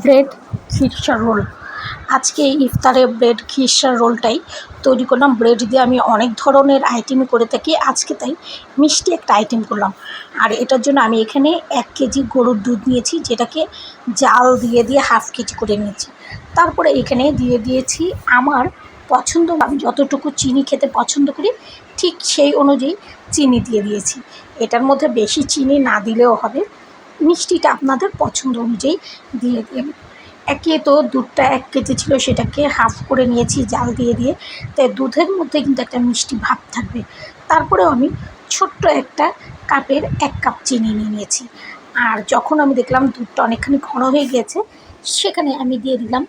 Bread খিরসা role. আজকে ইফতারে bread খিরসা রোলটাই তৈরি করলাম। ব্রেড দিয়ে আমি অনেক ধরনের আইটেম করে থাকি। আজকে তাই মিষ্টি একটা আইটেম করলাম। আর এটার জন্য আমি এখানে এক কেজি গরুর দুধ নিয়েছি, যেটাকে জাল দিয়ে দিয়ে হাফ কেজি করে নিয়েছি। তারপরে এখানে দিয়ে দিয়েছি আমার পছন্দ, আমি যতটুকু চিনি খেতে পছন্দ করি, ঠিক সেই অনুযায়ী চিনি দিয়ে দিয়েছি। এটার মধ্যে বেশি চিনি না দিলেও হবে। মিষ্টিটা আপনাদের পছন্দ অনুযায়ী দিয়ে দেবেন একে তো দুধটা এক কেজি ছিল, সেটাকে হাফ করে নিয়েছি, জাল দিয়ে দিয়ে। তাই দুধের মধ্যে কিন্তু একটা মিষ্টি ভাব থাকবে। তারপরেও আমি ছোট্ট একটা কাপের এক কাপ চিনি নিয়ে নিয়েছি। আর যখন আমি দেখলাম দুধটা অনেকখানি ঘন হয়ে গিয়েছে, সেখানে আমি দিয়ে দিলাম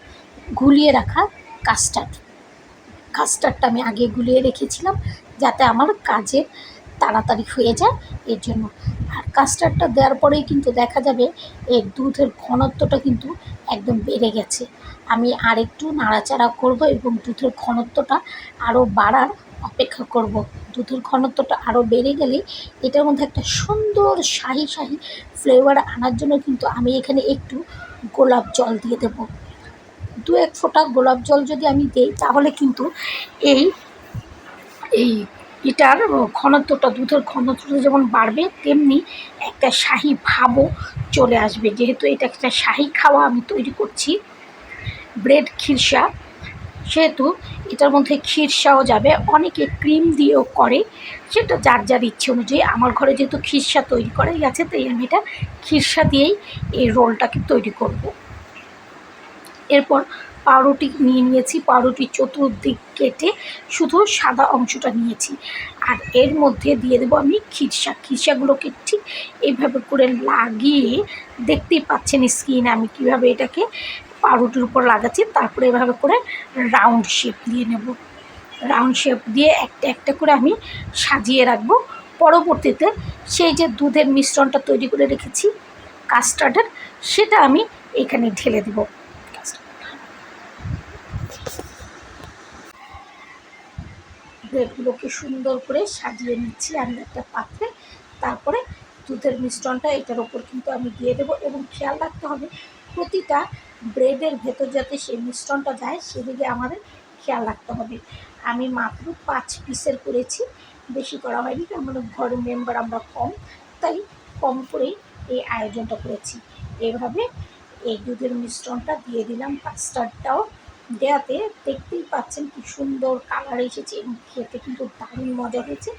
গুলিয়ে রাখা কাস্টার্ড কাস্টার্ডটা আমি আগে গুলিয়ে রেখেছিলাম, যাতে আমার কাজে তাড়াতাড়ি হয়ে যায়, এর জন্য। আর কাস্টার্ডটা দেওয়ার পরেই কিন্তু দেখা যাবে এর দুধের ঘনত্বটা কিন্তু একদম বেড়ে গেছে। আমি আরেকটু নাড়াচাড়া করব এবং দুধের ঘনত্বটা আরও বাড়ার অপেক্ষা করব। দুধের ঘনত্বটা আরও বেড়ে গেলে এটার মধ্যে একটা সুন্দর শাহি শাহি ফ্লেভার আনার জন্য কিন্তু আমি এখানে একটু গোলাপ জল দিয়ে দেবো। দু এক ফোঁটা গোলাপ জল যদি আমি দিই, তাহলে কিন্তু এই এই এটার ঘনত্বটা, দুধের ঘনত্বটা যেমন বাড়বে, তেমনি একটা শাহি ভাবও চলে আসবে। যেহেতু এটা একটা শাহি খাওয়া আমি তৈরি করছি, ব্রেড খিরসা সেহেতু এটার মধ্যে খিরসাও যাবে। অনেকে ক্রিম দিয়েও করে, সেটা যার যার ইচ্ছে অনুযায়ী। আমার ঘরে যেহেতু খিরসা তৈরি করাই আছে, তাই আমি এটা খিরসা দিয়েই এই রোলটাকে তৈরি করব। এরপর পাউরুটি নিয়ে নিয়েছি পাউরুটির চতুর্দিক কেটে শুধু সাদা অংশটা নিয়েছি। আর এর মধ্যে দিয়ে দেবো আমি খিরসা। খিরসাগুলোকে ঠিক এইভাবে করে লাগিয়ে দেখতেই পাচ্ছেন স্কিন আমি কীভাবে এটাকে পাউরুটির উপর লাগাচ্ছি। তারপরে এভাবে করে রাউন্ড শেপ দিয়ে নেব। রাউন্ড শেপ দিয়ে একটা একটা করে আমি সাজিয়ে রাখব। পরবর্তীতে সেই যে দুধের মিশ্রণটা তৈরি করে রেখেছি, কাস্টার্ডের, সেটা আমি এখানে ঢেলে দেবো। ব্রেডগুলোকে সুন্দর করে সাজিয়ে নিচ্ছি আমি একটা পাত্রে। তারপরে দুধের মিশ্রণটা এটার ওপর কিন্তু আমি দিয়ে দেবো এবং খেয়াল রাখতে হবে প্রতিটা ব্রেডের ভেতর যাতে সেই মিশ্রণটা যায় সেদিকে আমাদের খেয়াল রাখতে হবে। আমি মাত্র পাঁচ পিসের করেছি, বেশি করা হয়নি আমাদের ঘরের মেম্বার আমরা কম, তাই কম করেই এই আয়োজনটা করেছি। এভাবে এই দুধের মিশ্রণটা দিয়ে দিলাম কাস্টার্ডটাও দেওয়াতে দেখতেই পাচ্ছেন কি সুন্দর কালার এসেছে এবং খেতে কিন্তু দারুণ মজা হয়েছে।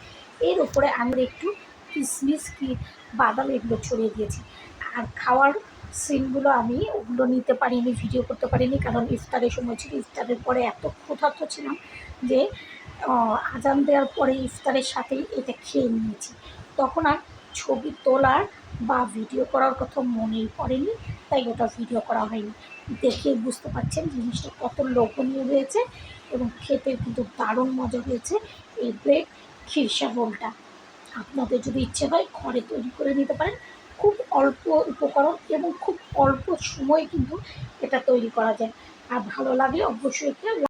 এর উপরে আমি একটু কিশমিশ কি বাদাম এগুলো ছড়িয়ে দিয়েছি। আর খাওয়ার সিনগুলো আমি ওগুলো নিতে পারিনি ভিডিও করতে পারিনি, কারণ ইফতারের সময় ছিল, ইফতারের পরে এত ক্ষুধার্ত ছিলাম যে আজান দেওয়ার পরে ইফতারের সাথেই এটা খেয়ে নিয়েছি। তখন আর ছবি তোলার বা ভিডিও করার কথা মনেই পড়েনি, তাই ওটা ভিডিও করা হয়নি। দেখে বুঝতে পারছেন জিনিসটা কত লোভনীয় হয়েছে এবং খেতে কিন্তু দারুণ মজা হয়েছে এই ব্রেড খিরসা রোলটা আপনাদের যদি ইচ্ছে হয় ঘরে তৈরি করে নিতে পারেন। খুব অল্প উপকরণ এবং খুব অল্প সময়ে কিন্তু এটা তৈরি করা যায়। আর ভালো লাগলে অবশ্যই একটা